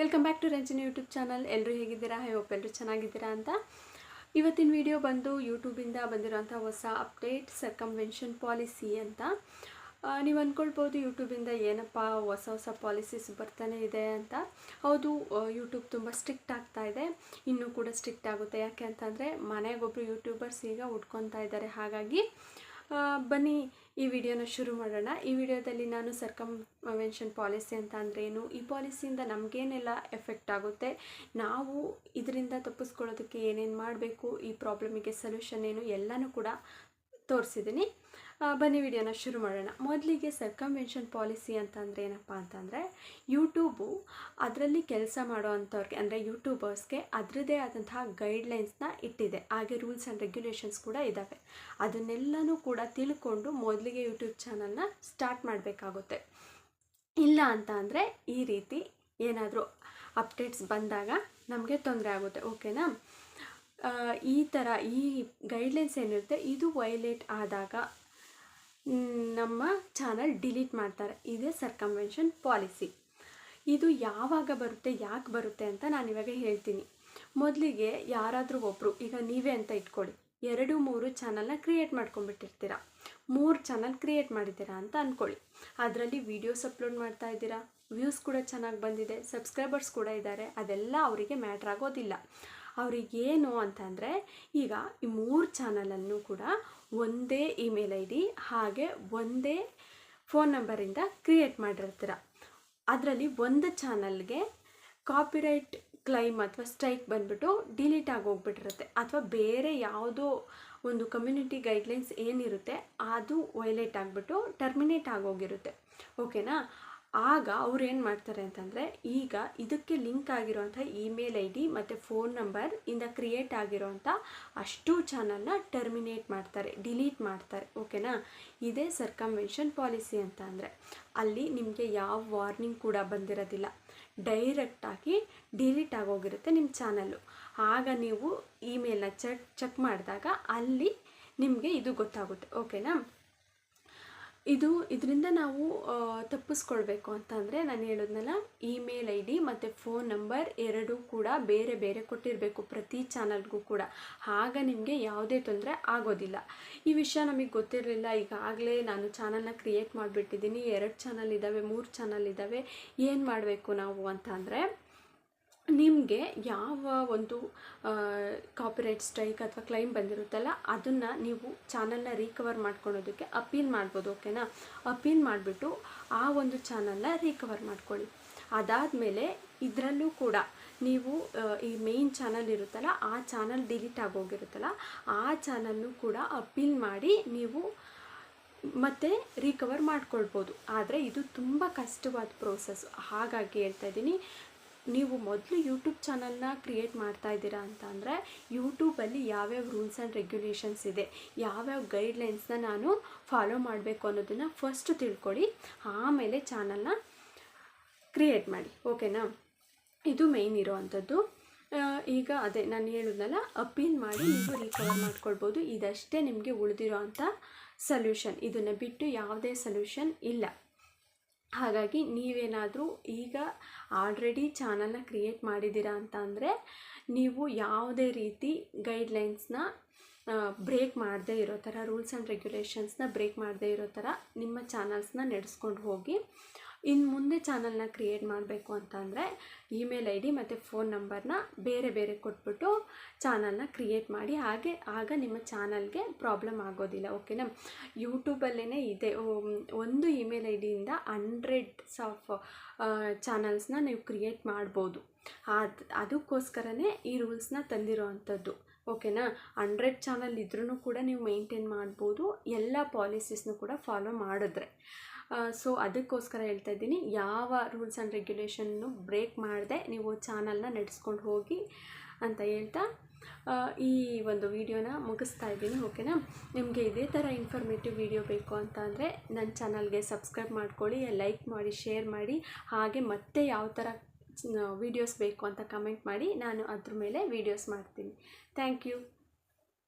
Welcome back to Ranjani YouTube channel. ಎಲ್ಲರೂ ಹೇಗಿದ್ದೀರಾ? I hope ಎಲ್ಲರೂ ಚೆನ್ನಾಗಿದ್ದೀರಾ ಅಂತ. ಇವತ್ತಿನ ವಿಡಿಯೋ ಬಂದು ಯೂಟ್ಯೂಬಿಂದ ಬಂದಿರೋಂಥ ಹೊಸ ಅಪ್ಡೇಟ್ ಸರ್ಕಮ್ವೆನ್ಷನ್ ಪಾಲಿಸಿ ಅಂತ. ನೀವು ಅಂದ್ಕೊಳ್ಬೋದು ಯೂಟ್ಯೂಬಿಂದ ಏನಪ್ಪ ಹೊಸ ಹೊಸ ಪಾಲಿಸೀಸ್ ಬರ್ತಾನೆ ಇದೆ ಅಂತ. ಹೌದು ಯೂಟ್ಯೂಬ್ ತುಂಬ ಸ್ಟ್ರಿಕ್ಟ್ ಆಗ್ತಾ ಇದೆ. ಇನ್ನೂ ಕೂಡ ಸ್ಟ್ರಿಕ್ಟ್ ಆಗುತ್ತೆ. ಯಾಕೆ ಅಂತಂದರೆ ಮನೆಗೊಬ್ಬರು ಯೂಟ್ಯೂಬರ್ಸ್ ಈಗ ಉಟ್ಕೊತಾ ಇದ್ದಾರೆ. ಹಾಗಾಗಿ ಬನ್ನಿ, ಈ ವಿಡಿಯೋನ ಶುರು ಮಾಡೋಣ. ಈ ವಿಡಿಯೋದಲ್ಲಿ ನಾನು ಸರ್ಕಮ್ವೆನ್ಷನ್ ಪಾಲಿಸಿ ಅಂತ ಅಂದರೆ ಏನು? ಈ ಪಾಲಿಸಿಯಿಂದ ನಮಗೇನೆಲ್ಲ ಎಫೆಕ್ಟ್ ಆಗುತ್ತೆ? ನಾವು ಇದರಿಂದ ತಪ್ಪಿಸ್ಕೊಳ್ಳೋದಕ್ಕೆ ಏನೇನು ಮಾಡಬೇಕು? ಈ ಪ್ರಾಬ್ಲಮಿಗೆ ಸೊಲ್ಯೂಷನ್ ಏನು? ಎಲ್ಲನೂ ಕೂಡ ತೋರಿಸಿದ್ದೀನಿ ಬನ್ನಿ ವಿಡಿಯೋನ ಶುರು ಮಾಡೋಣ. ಮೊದಲಿಗೆ ಸರ್ಕಮ್ವೆನ್ಷನ್ ಪಾಲಿಸಿ ಅಂತಂದರೆ ಏನಪ್ಪ ಅಂತಂದರೆ ಯೂಟ್ಯೂಬು ಅದರಲ್ಲಿ ಕೆಲಸ ಮಾಡೋ ಅಂಥವ್ರಿಗೆ ಅಂದರೆ ಯೂಟ್ಯೂಬರ್ಸ್ಗೆ ಅದರದ್ದೇ ಆದಂತಹ ಗೈಡ್ಲೈನ್ಸ್ನ ಇಟ್ಟಿದೆ. ಹಾಗೆ ರೂಲ್ಸ್ ಆ್ಯಂಡ್ ರೆಗ್ಯುಲೇಷನ್ಸ್ ಕೂಡ ಇದ್ದಾವೆ ಅದನ್ನೆಲ್ಲನೂ ಕೂಡ ತಿಳ್ಕೊಂಡು ಮೊದಲಿಗೆ ಯೂಟ್ಯೂಬ್ ಚಾನಲ್ನ ಸ್ಟಾರ್ಟ್ ಮಾಡಬೇಕಾಗುತ್ತೆ. ಇಲ್ಲ ಅಂತ ಅಂದರೆ ಈ ರೀತಿ ಏನಾದರೂ ಅಪ್ಡೇಟ್ಸ್ ಬಂದಾಗ ನಮಗೆ ತೊಂದರೆ ಆಗುತ್ತೆ. ಓಕೆನಾ ಈ ಥರ ಈ ಗೈಡ್ಲೈನ್ಸ್ ಏನಿರುತ್ತೆ, ಇದು ವೈಲೇಟ್ ಆದಾಗ ನಮ್ಮ ಚಾನಲ್ ಡಿಲೀಟ್ ಮಾಡ್ತಾರೆ. ಇದೇ ಸರ್ಕಂವೆನ್ಷನ್ ಪಾಲಿಸಿ ಇದು ಯಾವಾಗ ಬರುತ್ತೆ, ಯಾಕೆ ಬರುತ್ತೆ ಅಂತ ನಾನು ಇವಾಗ ಹೇಳ್ತೀನಿ. ಮೊದಲಿಗೆ ಯಾರಾದರೂ ಒಬ್ಬರು ಈಗ ನೀವೇ ಅಂತ ಇಟ್ಕೊಳ್ಳಿ, ಎರಡು ಮೂರು ಚಾನಲ್ನ ಕ್ರಿಯೇಟ್ ಮಾಡ್ಕೊಂಡ್ಬಿಟ್ಟಿರ್ತೀರ? ಮೂರು ಚಾನಲ್ ಕ್ರಿಯೇಟ್ ಮಾಡಿದ್ದೀರಾ ಅಂತ ಅಂದ್ಕೊಳ್ಳಿ ಅದರಲ್ಲಿ ವೀಡಿಯೋಸ್ ಅಪ್ಲೋಡ್ ಮಾಡ್ತಾ ಇದ್ದೀರಾ? ವ್ಯೂಸ್ ಕೂಡ ಚೆನ್ನಾಗಿ ಬಂದಿದೆ ಸಬ್ಸ್ಕ್ರೈಬರ್ಸ್ ಕೂಡ ಇದ್ದಾರೆ, ಅದೆಲ್ಲ ಅವರಿಗೆ ಮ್ಯಾಟ್ರ್ ಆಗೋದಿಲ್ಲ. ಅವರಿಗೇನು ಅಂತಂದರೆ, ಈಗ ಈ ಮೂರು ಚಾನಲನ್ನು ಕೂಡ ಒಂದೇ ಇಮೇಲ್ ಐ ಡಿ ಹಾಗೆ ಒಂದೇ ಫೋನ್ ನಂಬರಿಂದ ಕ್ರಿಯೇಟ್ ಮಾಡಿರ್ತೀರ. ಅದರಲ್ಲಿ ಒಂದು ಚಾನಲ್ಗೆ ಕಾಪಿರೈಟ್ ಕ್ಲೈಮ್ ಅಥವಾ ಸ್ಟ್ರೈಕ್ ಬಂದುಬಿಟ್ಟು ಡಿಲೀಟ್ ಆಗಿ ಹೋಗ್ಬಿಟ್ಟಿರುತ್ತೆ. ಅಥವಾ ಬೇರೆ ಯಾವುದೋ ಒಂದು ಕಮ್ಯುನಿಟಿ ಗೈಡ್ಲೈನ್ಸ್ ಏನಿರುತ್ತೆ, ಅದು ವೈಲೇಟ್ ಆಗಿಬಿಟ್ಟು ಟರ್ಮಿನೇಟ್ ಆಗೋಗಿರುತ್ತೆ ಓಕೆನಾ? ಆಗ ಅವ್ರು ಏನು ಮಾಡ್ತಾರೆ ಅಂತಂದರೆ, ಈಗ ಇದಕ್ಕೆ ಲಿಂಕ್ ಆಗಿರುವಂಥ ಇಮೇಲ್ ಐ ಡಿ ಮತ್ತು ಫೋನ್ ನಂಬರ್ ಇಂದ ಕ್ರಿಯೇಟ್ ಆಗಿರೋಂಥ ಅಷ್ಟು ಚಾನಲ್ನ ಟರ್ಮಿನೇಟ್ ಮಾಡ್ತಾರೆ, ಡಿಲೀಟ್ ಮಾಡ್ತಾರೆ, ಓಕೆನಾ? ಇದೇ ಸರ್ಕಮ್ವೆನ್ಷನ್ ಪಾಲಿಸಿ ಅಂತ ಅಂದರೆ, ಅಲ್ಲಿ ನಿಮಗೆ ಯಾವ ವಾರ್ನಿಂಗ್ ಕೂಡ ಬಂದಿರೋದಿಲ್ಲ. ಡೈರೆಕ್ಟಾಗಿ ಡಿಲೀಟ್ ಆಗೋಗಿರುತ್ತೆ ನಿಮ್ಮ ಚಾನಲ್ಲು. ಆಗ ನೀವು ಇಮೇಲ್ನ ಚೆಕ್ ಚೆಕ್ ಮಾಡಿದಾಗ ಅಲ್ಲಿ ನಿಮಗೆ ಇದು ಗೊತ್ತಾಗುತ್ತೆ, ಓಕೆನಾ? ಇದು ಇದರಿಂದ ನಾವು ತಪ್ಪಿಸ್ಕೊಳ್ಬೇಕು ಅಂತಂದರೆ ನಾನು ಹೇಳೋದ್ನಲ್ಲ ಇಮೇಲ್ ಐ ಡಿ ಮತ್ತು ಫೋನ್ ನಂಬರ್ ಎರಡೂ ಕೂಡ ಬೇರೆ ಬೇರೆ ಕೊಟ್ಟಿರಬೇಕು ಪ್ರತಿ ಚಾನಲ್ಗೂ ಕೂಡ. ಆಗ ನಿಮಗೆ ಯಾವುದೇ ತೊಂದರೆ ಆಗೋದಿಲ್ಲ. ಈ ವಿಷಯ ನಮಗೆ ಗೊತ್ತಿರಲಿಲ್ಲ, ಈಗಾಗಲೇ ನಾನು ಚಾನಲ್ನ ಕ್ರಿಯೇಟ್ ಮಾಡಿಬಿಟ್ಟಿದ್ದೀನಿ, ಎರಡು ಚಾನಲ್ ಇದ್ದಾವೆ ಮೂರು ಚಾನಲ್ ಇದ್ದಾವೆ ಏನು ಮಾಡಬೇಕು ನಾವು ಅಂತ ಅಂದರೆ ನಿಮಗೆ ಯಾವ ಒಂದು ಕಾಪಿರೈಟ್ ಸ್ಟ್ರೈಕ್ ಅಥವಾ ಕ್ಲೈಮ್ ಬಂದಿರುತ್ತಲ್ಲ, ಅದನ್ನು ನೀವು ಚಾನಲ್ನ ರೀಕವರ್ ಮಾಡ್ಕೊಳ್ಳೋದಕ್ಕೆ ಅಪೀಲ್ ಮಾಡ್ಬೋದು ಓಕೆನಾ ಅಪೀಲ್ ಮಾಡಿಬಿಟ್ಟು ಆ ಒಂದು ಚಾನಲ್ನ ರೀಕವರ್ ಮಾಡ್ಕೊಳ್ಳಿ. ಅದಾದಮೇಲೆ ಇದರಲ್ಲೂ ಕೂಡ ನೀವು ಈ ಮೇಯ್ನ್ ಚಾನಲ್ ಇರುತ್ತಲ್ಲ, ಆ ಚಾನಲ್ ಡಿಲೀಟ್ ಆಗೋಗಿರುತ್ತಲ್ಲ, ಆ ಚಾನಲ್ನು ಕೂಡ ಅಪೀಲ್ ಮಾಡಿ ನೀವು ಮತ್ತೆ ರೀಕವರ್ ಮಾಡ್ಕೊಳ್ಬೋದು. ಆದರೆ ಇದು ತುಂಬ ಕಷ್ಟವಾದ ಪ್ರೋಸೆಸ್ ಹಾಗಾಗಿ ಹೇಳ್ತಾ ಇದ್ದೀನಿ ನೀವು ಮೊದಲು ಯೂಟ್ಯೂಬ್ ಚಾನಲ್ನ ಕ್ರಿಯೇಟ್ ಮಾಡ್ತಾ ಇದ್ದೀರಾ ಅಂತ ಅಂದರೆ ಯೂಟ್ಯೂಬಲ್ಲಿ ಯಾವ್ಯಾವ ರೂಲ್ಸ್ ಆ್ಯಂಡ್ ರೆಗ್ಯುಲೇಷನ್ಸ್ ಇದೆ, ಯಾವ್ಯಾವ ಗೈಡ್ಲೈನ್ಸ್ನ ನಾನು ಫಾಲೋ ಮಾಡಬೇಕು ಅನ್ನೋದನ್ನು ಫಸ್ಟ್ ತಿಳ್ಕೊಳ್ಳಿ, ಆಮೇಲೆ ಚಾನಲ್ನ ಕ್ರಿಯೇಟ್ ಮಾಡಿ ಓಕೆನಾ ಇದು ಮೇಯ್ನ್ ಇರೋವಂಥದ್ದು. ಈಗ ಅದೇ ನಾನು ಹೇಳಿದ್ನಲ್ಲ ಅಪೀಲ್ ಮಾಡಿ ನೀವು ರಿಕವರ್ ಮಾಡ್ಕೊಳ್ಬೋದು, ಇದಷ್ಟೇ ನಿಮಗೆ ಉಳಿದಿರೋ ಅಂಥ ಸೊಲ್ಯೂಷನ್ ಇದನ್ನು ಬಿಟ್ಟು ಯಾವುದೇ ಸೊಲ್ಯೂಷನ್ ಇಲ್ಲ. ಹಾಗಾಗಿ ನೀವೇನಾದರೂ ಈಗ ಆಲ್ರೆಡಿ ಚಾನಲ್ನ ಕ್ರಿಯೇಟ್ ಮಾಡಿದ್ದೀರಾ ಅಂತ ಅಂದರೆ ನೀವು ಯಾವುದೇ ರೀತಿ ಗೈಡ್ಲೈನ್ಸ್ನ ಬ್ರೇಕ್ ಮಾಡದೇ ಇರೋ ಥರ ರೂಲ್ಸ್ ಆ್ಯಂಡ್ ರೆಗ್ಯುಲೇಷನ್ಸ್ನ ಬ್ರೇಕ್ ಮಾಡದೇ ಇರೋ ಥರ ನಿಮ್ಮ ಚಾನಲ್ಸ್ನ ನಡೆಸ್ಕೊಂಡು ಹೋಗಿ ಇನ್ನು ಮುಂದೆ ಚಾನಲ್ನ ಕ್ರಿಯೇಟ್ ಮಾಡಬೇಕು ಅಂತಂದರೆ ಇಮೇಲ್ ಐ ಡಿ ಮತ್ತು ಫೋನ್ ನಂಬರ್ನ ಬೇರೆ ಬೇರೆ ಕೊಟ್ಬಿಟ್ಟು ಚಾನಲ್ನ ಕ್ರಿಯೇಟ್ ಮಾಡಿ ಹಾಗೆ ಆಗ ನಿಮ್ಮ ಚಾನಲ್ಗೆ ಪ್ರಾಬ್ಲಮ್ ಆಗೋದಿಲ್ಲ, ಓಕೆನಾ? ಯೂಟ್ಯೂಬಲ್ಲೇ ಇದೆ. ಒಂದು ಇಮೇಲ್ ಐ ಡಿಯಿಂದ ಹಂಡ್ರೆಡ್ಸ್ ಆಫ್ ಚಾನಲ್ಸ್ನ ನೀವು ಕ್ರಿಯೇಟ್ ಮಾಡ್ಬೋದು. ಅದು ಅದಕ್ಕೋಸ್ಕರನೇ ಈ ರೂಲ್ಸ್ನ ತಂದಿರೋ ಅಂಥದ್ದು ಓಕೆನಾ? ಹಂಡ್ರೆಡ್ ಚಾನಲ್ ಇದ್ರೂ ಕೂಡ ನೀವು ಮೇಂಟೈನ್ ಮಾಡ್ಬೋದು, ಎಲ್ಲ ಪಾಲಿಸೀಸ್ನು ಕೂಡ ಫಾಲೋ ಮಾಡಿದ್ರೆ. ಸೊ ಅದಕ್ಕೋಸ್ಕರ ಹೇಳ್ತಾ ಇದ್ದೀನಿ, ಯಾವ ರೂಲ್ಸ್ ಆ್ಯಂಡ್ ರೆಗ್ಯುಲೇಷನ್ನು ಬ್ರೇಕ್ ಮಾಡದೆ ನೀವು ಚಾನಲ್ನ ನಡೆಸ್ಕೊಂಡು ಹೋಗಿ ಅಂತ ಹೇಳ್ತಾ ಈ ಒಂದು ವಿಡಿಯೋನ ಮುಗಿಸ್ತಾ ಇದ್ದೀನಿ ಓಕೆನಾ ನಿಮಗೆ ಇದೇ ಥರ ಇನ್ಫಾರ್ಮೇಟಿವ್ ವಿಡಿಯೋ ಬೇಕು ಅಂತ ಅಂದರೆ ನನ್ನ ಚಾನಲ್ಗೆ ಸಬ್ಸ್ಕ್ರೈಬ್ ಮಾಡ್ಕೊಳ್ಳಿ ಲೈಕ್ ಮಾಡಿ ಶೇರ್ ಮಾಡಿ, ಹಾಗೆ ಮತ್ತೆ ಯಾವ ಥರ ವೀಡಿಯೋಸ್ ಬೇಕು ಅಂತ ಕಮೆಂಟ್ ಮಾಡಿ, ನಾನು ಅದ್ರ ಮೇಲೆ ವೀಡಿಯೋಸ್ ಮಾಡ್ತೀನಿ. Thank you